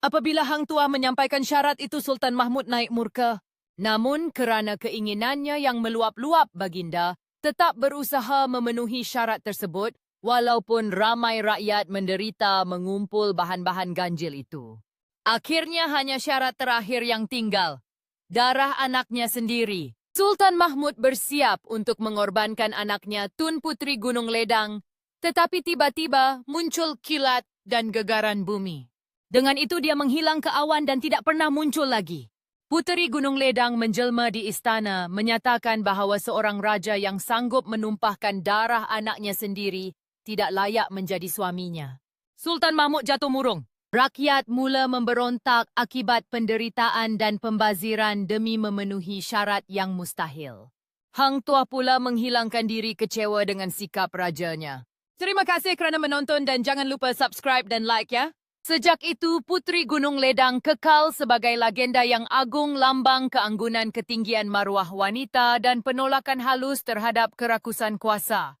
Apabila Hang Tua menyampaikan syarat itu Sultan Mahmud naik murka. Namun kerana keinginannya yang meluap-luap baginda, tetap berusaha memenuhi syarat tersebut walaupun ramai rakyat menderita mengumpul bahan-bahan ganjil itu. Akhirnya hanya syarat terakhir yang tinggal. Darah anaknya sendiri. Sultan Mahmud bersiap untuk mengorbankan anaknya Tun Putri Gunung Ledang, tetapi tiba-tiba muncul kilat dan gegaran bumi. Dengan itu dia menghilang ke awan dan tidak pernah muncul lagi. Puteri Gunung Ledang menjelma di istana menyatakan bahawa seorang raja yang sanggup menumpahkan darah anaknya sendiri tidak layak menjadi suaminya. Sultan Mahmud jatuh murung. Rakyat mula memberontak akibat penderitaan dan pembaziran demi memenuhi syarat yang mustahil. Hang Tuah pula menghilangkan diri kecewa dengan sikap rajanya. Terima kasih kerana menonton dan jangan lupa subscribe dan like ya. Sejak itu, Putri Gunung Ledang kekal sebagai legenda yang agung lambang keanggunan ketinggian maruah wanita dan penolakan halus terhadap kerakusan kuasa.